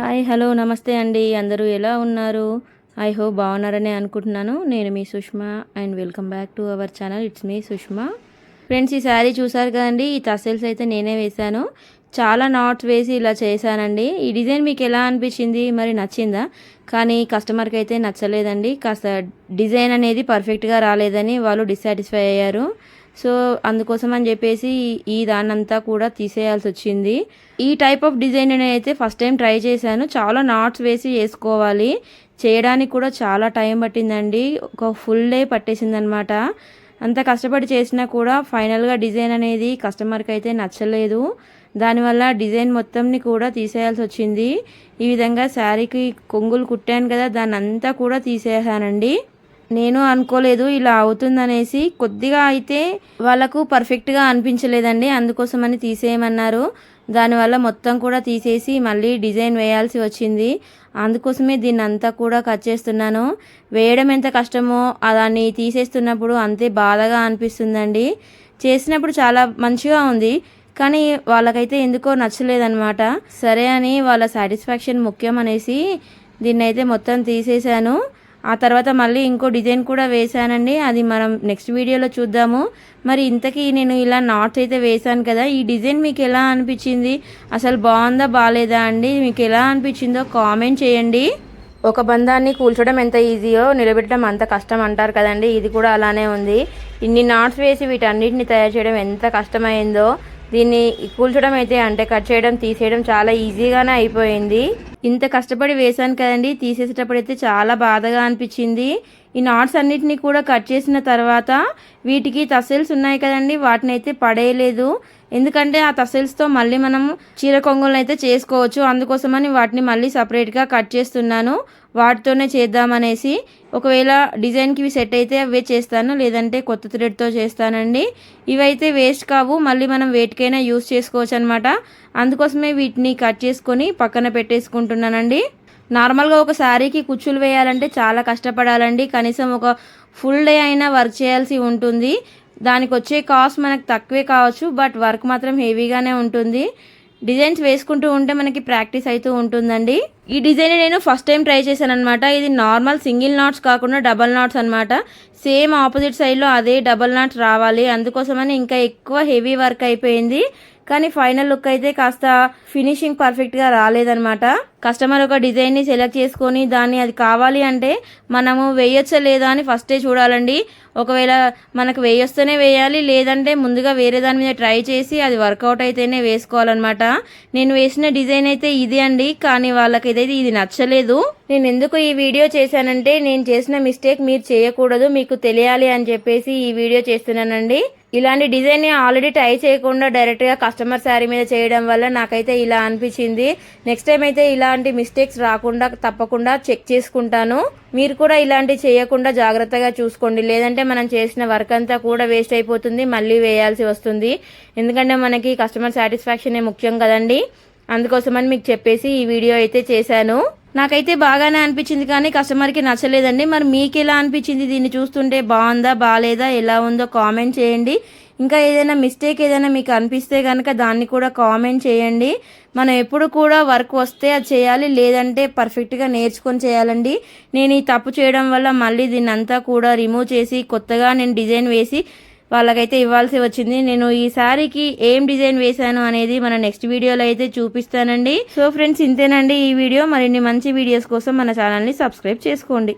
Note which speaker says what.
Speaker 1: Hi hello నమస్తే అండి. అందరూ ఎలా ఉన్నారు? ఐ హోప్ బాగున్నారని అనుకుంటున్నాను. నేను మీ Sushma and welcome back to our channel. It's me Sushma. Friends ఈ శారీ చూసారు కదండి? ఈ తసెల్స్ అయితే నేనే వేశాను. చాలా నాట్స్ వేసి ఇలా చేశానండి. ఈ డిజైన్ మీకు ఎలా అనిపించింది? మరి నచ్చిందా? కానీ కస్టమర్కి అయితే నచ్చలేదండి. కాస్త డిజైన్ అనేది పర్ఫెక్ట్గా రాలేదని వాళ్ళు డిస్సాటిస్ఫై అయ్యారు. సో అందుకోసం అని చెప్పేసి ఈ దాన్నంతా కూడా తీసేయాల్సి వచ్చింది. ఈ టైప్ ఆఫ్ డిజైన్ అయితే ఫస్ట్ టైం ట్రై చేశాను. చాలా నాట్స్ వేసి వేసుకోవాలి. చేయడానికి కూడా చాలా టైం పట్టిందండి. ఒక ఫుల్ డే పట్టేసింది అనమాట అంత కష్టపడి చేసినా కూడా ఫైనల్గా డిజైన్ అనేది కస్టమర్కి అయితే నచ్చలేదు. దానివల్ల డిజైన్ మొత్తంని కూడా తీసేయాల్సి వచ్చింది. ఈ విధంగా శారీకి కొంగులు కుట్టాను కదా దాన్ని అంతా కూడా తీసేసానండి. నేను అనుకోలేదు ఇలా అవుతుందనేసి కొద్దిగా అయితే వాళ్ళకు పర్ఫెక్ట్గా అనిపించలేదండి. అందుకోసమని తీసేయమన్నారు. దానివల్ల మొత్తం కూడా తీసేసి మళ్ళీ డిజైన్ వేయాల్సి వచ్చింది. అందుకోసమే దీన్ని అంతా కూడా కట్ చేస్తున్నాను. వేయడం ఎంత కష్టమో దాన్ని తీసేస్తున్నప్పుడు అంతే బాధగా అనిపిస్తుందండి. చేసినప్పుడు చాలా మంచిగా ఉంది. కానీ వాళ్ళకైతే ఎందుకో నచ్చలేదన్నమాట. సరే అని వాళ్ళ సాటిస్ఫాక్షన్ ముఖ్యం అనేసి దీన్ని అయితే మొత్తం తీసేశాను. ఆ తర్వాత మళ్ళీ ఇంకో డిజైన్ కూడా వేశానండి. అది మనం నెక్స్ట్ వీడియోలో చూద్దాము. మరి ఇంతకీ నేను ఇలా నాట్స్ అయితే వేశాను కదా ఈ డిజైన్ మీకు ఎలా అనిపించింది? అసలు బాగుందా బాగాలేదా అండి? మీకు ఎలా అనిపించిందో కామెంట్ చేయండి. ఒక బంధాన్ని కూల్చడం ఎంత ఈజీయో నిలబెట్టడం అంత కష్టం అంటారు కదండి. ఇది కూడా అలానే ఉంది. ఇన్ని నాట్స్ వేసి వీటన్నిటిని తయారు చేయడం ఎంత కష్టమైందో దీన్ని కూల్చడం అయితే అంటే కట్ చేయడం తీసేయడం చాలా ఈజీగానే అయిపోయింది. ఇంత కష్టపడి వేశాను కదండి. తీసేసేటప్పుడు అయితే చాలా బాధగా అనిపించింది. ఈ నాట్స్ అన్నిటినీ కూడా కట్ చేసిన తర్వాత వీటికి తసెల్స్ ఉన్నాయి కదండి. వాటిని అయితే పడేయలేదు. ఎందుకంటే ఆ తసెల్స్తో మళ్ళీ మనం చీర కొంగులను అయితే చేసుకోవచ్చు. అందుకోసమని వాటిని మళ్ళీ సపరేట్గా కట్ చేస్తున్నాను. వాటితోనే చేద్దామనేసి ఒకవేళ డిజైన్కి ఇవి సెట్ అయితే అవే చేస్తాను. లేదంటే కొత్త థ్రెడ్తో చేస్తానండి. ఇవైతే వేస్ట్ కావు. మళ్ళీ మనం వేటికైనా యూస్ చేసుకోవచ్చు అనమాట అందుకోసమే వీటిని కట్ చేసుకొని పక్కన పెట్టేసుకుంటున్నానండి. నార్మల్గా ఒక శారీకి కుచ్చులు వేయాలంటే చాలా కష్టపడాలండి. కనీసం ఒక ఫుల్ డే అయినా వర్క్ చేయాల్సి ఉంటుంది. దానికి వచ్చే కాస్ట్ మనకు తక్కువే కావచ్చు బట్ వర్క్ మాత్రం హెవీగానే ఉంటుంది. డిజైన్స్ వేసుకుంటూ ఉంటే మనకి ప్రాక్టీస్ అవుతూ ఉంటుందండి. ఈ డిజైన్ నేను ఫస్ట్ టైం ట్రై చేశాను అనమాట ఇది నార్మల్ సింగిల్ నాట్స్ కాకుండా డబల్ నాట్స్ అనమాట సేమ్ ఆపోజిట్ సైడ్లో అదే డబల్ నాట్స్ రావాలి. అందుకోసమని ఇంకా ఎక్కువ హెవీ వర్క్ అయిపోయింది. కానీ ఫైనల్ లుక్ అయితే కాస్త ఫినిషింగ్ పర్ఫెక్ట్గా రాలేదనమాట కస్టమర్ ఒక డిజైన్ని సెలెక్ట్ చేసుకొని దాన్ని అది కావాలి అంటే మనము వేయొచ్చా లేదా అని ఫస్టే చూడాలండి. ఒకవేళ మనకు వేయొస్తేనే వేయాలి లేదంటే ముందుగా వేరే దాని మీద ట్రై చేసి అది వర్కౌట్ అయితేనే వేసుకోవాలన్నమాట. నేను వేసిన డిజైన్ అయితే ఇది అండి. కానీ వాళ్ళకి ఇదైతే ఇది నచ్చలేదు. నేను ఎందుకు ఈ వీడియో చేశానంటే నేను చేసిన మిస్టేక్ మీరు చేయకూడదు మీకు తెలియాలి అని చెప్పేసి ఈ వీడియో చేస్తున్నానండి. ఇలాంటి డిజైన్ ఆల్రెడీ ట్రై చేయకుండా డైరెక్ట్గా కస్టమర్ శారీ మీద చేయడం వల్ల నాకైతే ఇలా అనిపించింది. నెక్స్ట్ టైం అయితే ఇలాంటి మిస్టేక్స్ రాకుండా తప్పకుండా చెక్ చేసుకుంటాను. మీరు కూడా ఇలాంటి చేయకుండా జాగ్రత్తగా చూసుకోండి. లేదంటే మనం చేసిన వర్క్ అంతా కూడా వేస్ట్ అయిపోతుంది మళ్ళీ వేయాల్సి వస్తుంది. ఎందుకంటే మనకి కస్టమర్ సాటిస్ఫాక్షనే ముఖ్యం కదండి. అందుకోసమని మీకు చెప్పేసి ఈ వీడియో అయితే చేశాను. నాకైతే బాగానే అనిపించింది కానీ కస్టమర్కి నచ్చలేదండి. మరి మీకు ఎలా అనిపించింది? దీన్ని చూస్తుంటే బాగుందా బాగాలేదా ఎలా ఉందో కామెంట్ చేయండి. ఇంకా ఏదైనా మిస్టేక్ ఏదైనా మీకు అనిపిస్తే కనుక దాన్ని కూడా కామెంట్ చేయండి. మనం ఎప్పుడు కూడా వర్క్ వస్తే అది చేయాలి లేదంటే పర్ఫెక్ట్గా నేర్చుకొని చేయాలండి. నేను ఈ తప్పు చేయడం వల్ల మళ్ళీ దీన్ని అంతా కూడా రిమూవ్ చేసి కొత్తగా నేను డిజైన్ వేసి వాళ్ళకైతే ఇవ్వాల్సి వచ్చింది. నేను ఈ సారీకి ఏం డిజైన్ వేశాను అనేది మన నెక్స్ట్ వీడియోలో అయితే చూపిస్తానండి. సో ఫ్రెండ్స్ ఇంతేనండి ఈ వీడియో. మరిన్ని మంచి వీడియోస్ కోసం మన ఛానల్ని సబ్స్క్రైబ్ చేసుకోండి.